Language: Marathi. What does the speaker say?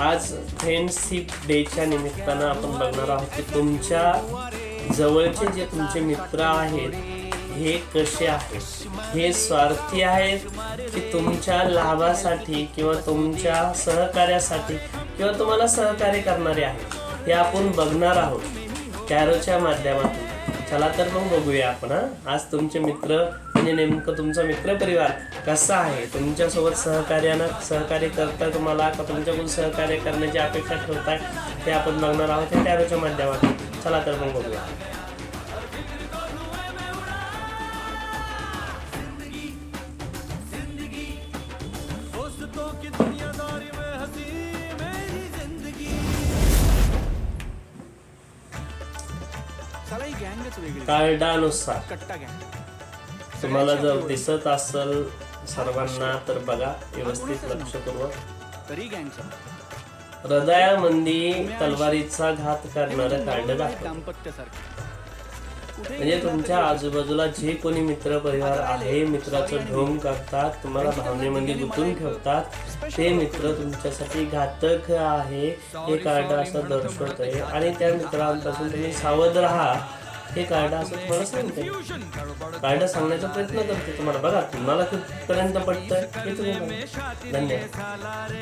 आज फ्रेंडशिप डेच्या निमित्तानं आपण बघणार आहोत की तुमच्या जवळचे जे तुमचे मित्र आहेत हे कसे आहेत? हे स्वार्थी आहेत की तुमच्या लाभासाठी किंवा तुमच्या सहकार्यासाठी किंवा तुम्हाला सहकार्य करणारे आहेत? हे आपण बघणार आहोत. कॅरोच्या माध्यमातून. चला तर मग बघूया आपण आज तुमचे मित्र म्हणजे नेमकं तुमचा मित्र परिवार कसा आहे? तुमच्यासोबत सहकार्यानं सहकार्य करताय तुम्हाला का तुमच्याकडून सहकार्य करण्याची अपेक्षा ठेवताय ते आपण बघणार आहोत या कॅरोच्या माध्यमातून. चला तर मग बघूया. कार्डानुसार कट्टा गँग. तुम्हाला जर दिसत असेल सर्वांना तर बघा व्यवस्थित लक्षपूर्वक तरी हृदयामध्ये तलवारीचा घात करणारं कार्ड म्हणजे तुमच्या आजूबाजूला जे कोणी मित्र परिवार आहे मित्राचं ढोंग करतात तुम्हाला भावनेमध्ये गुंतून ठेवतात ते मित्र तुमच्यासाठी घातक आहे हे कार्ड असं दर्शवत आहे आणि त्या मित्रांपासून तुम्ही सावध राहा. हे कार्ड असं तुम्हाला सांगते कार्ड सांगण्याचा प्रयत्न करते तुम्हाला. बघा तुम्हाला कुठपर्यंत पडतंय धन्यवाद.